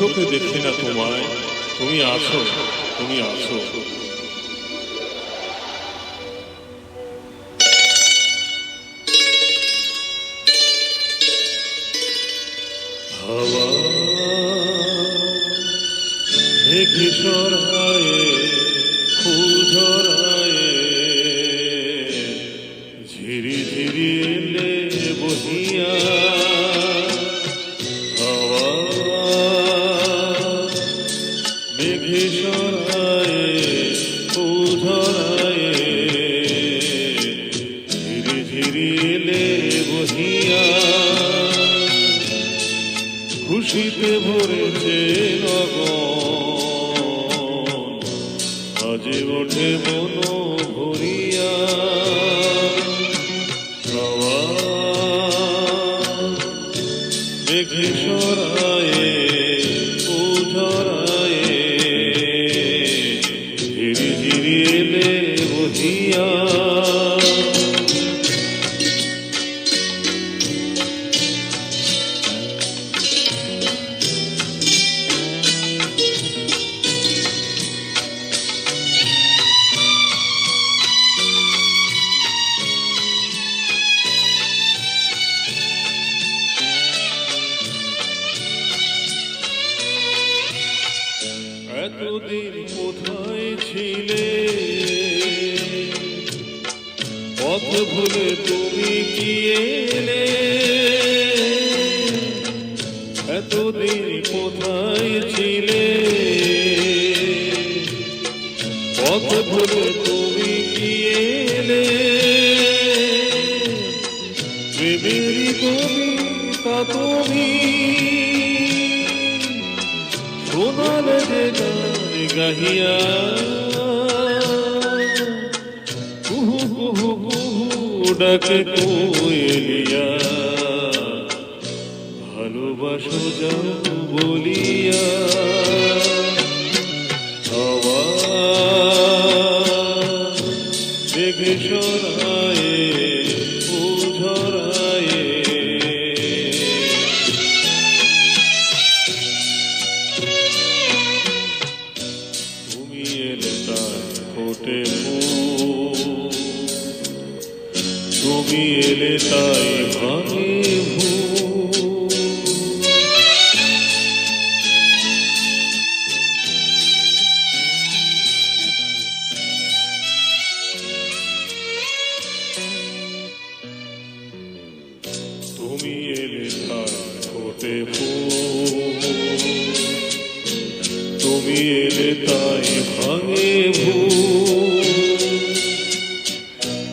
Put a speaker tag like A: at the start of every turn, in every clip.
A: চোখে দেখি না তোমায়। তুমি আছো তুমি আছো। ওঠে মন ভরিয়া মেঘে সরায়ে উঝরায়ে ধীরে ধীরে এলে বহিয়া এতদিন কোথায় ছিলে? পথ ভুলে তুমি কি এলে? এতদিন কোথায় ছিলে? গাহিয়া। কুহু কুহু কুহু ডাকে কোয়েলিয়া। ভালোবাসো যাও বলিয়া। মেঘে সরায়ে তাই ভাঙে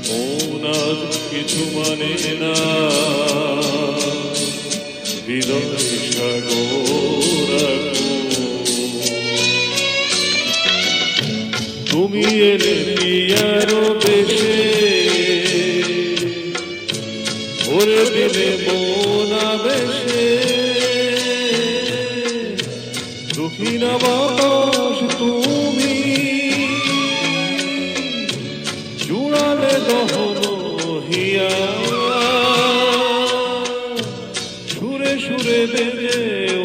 A: ভূনাথ কিছু মানে না। তুমি এলে পিয়ার বেশে? ভরে দিলে মোনা বেশে বাতাস সুরে বেঁধে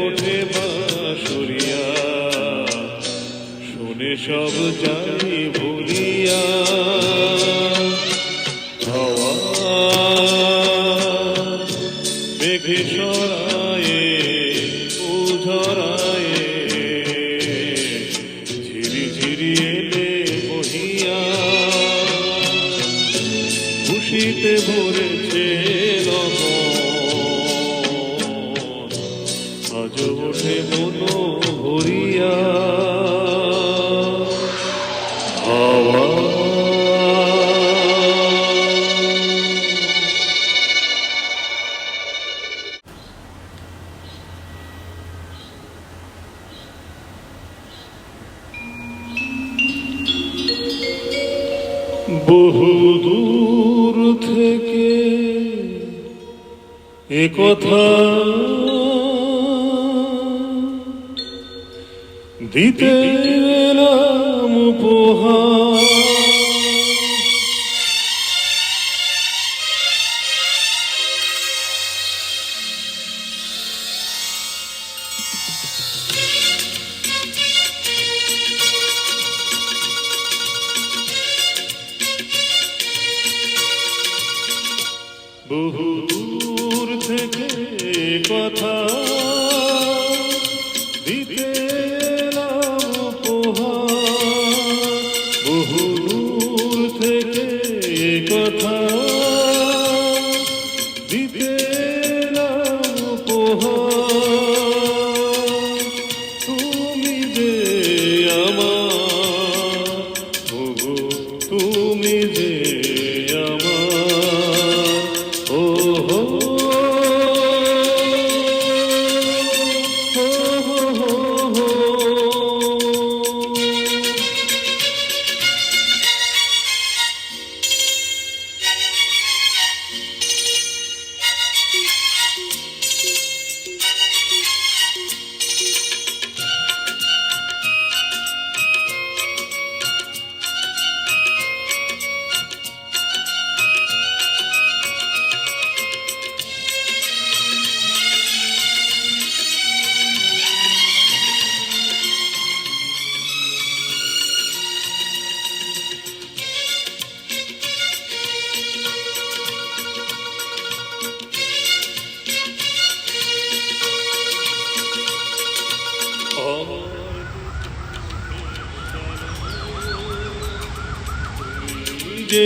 A: ওঠে বাঁশুরিয়া শুনে সব জানি ভুলিয়া। একথা দিতে এলাম উপহার। বহু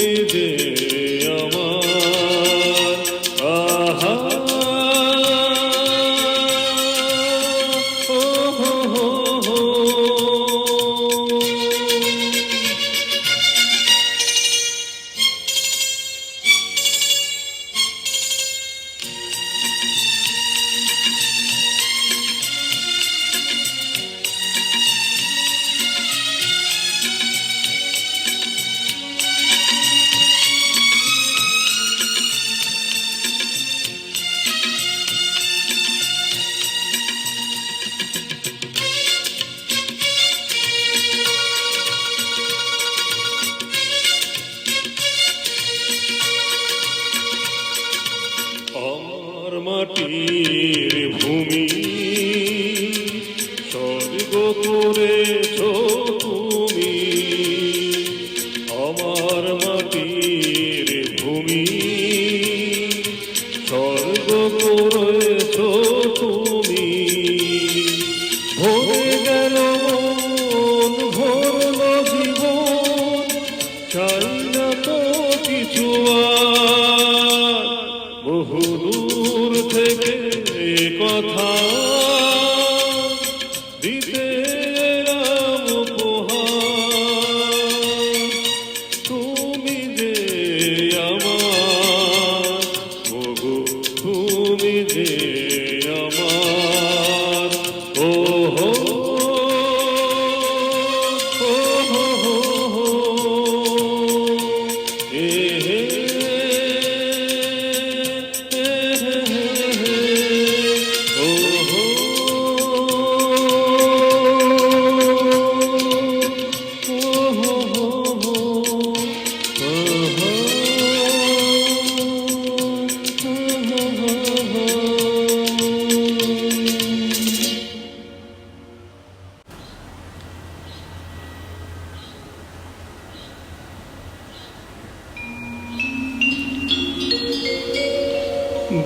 A: with. বহুদূর থেকে কথা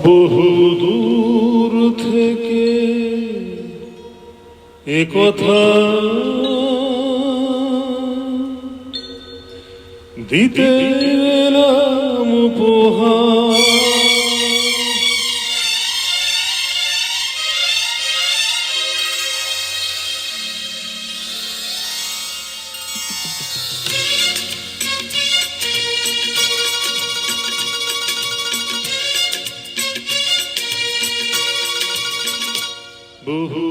A: বহুদূর থেকে একথা দিতে এলাম উপহার। Ooh.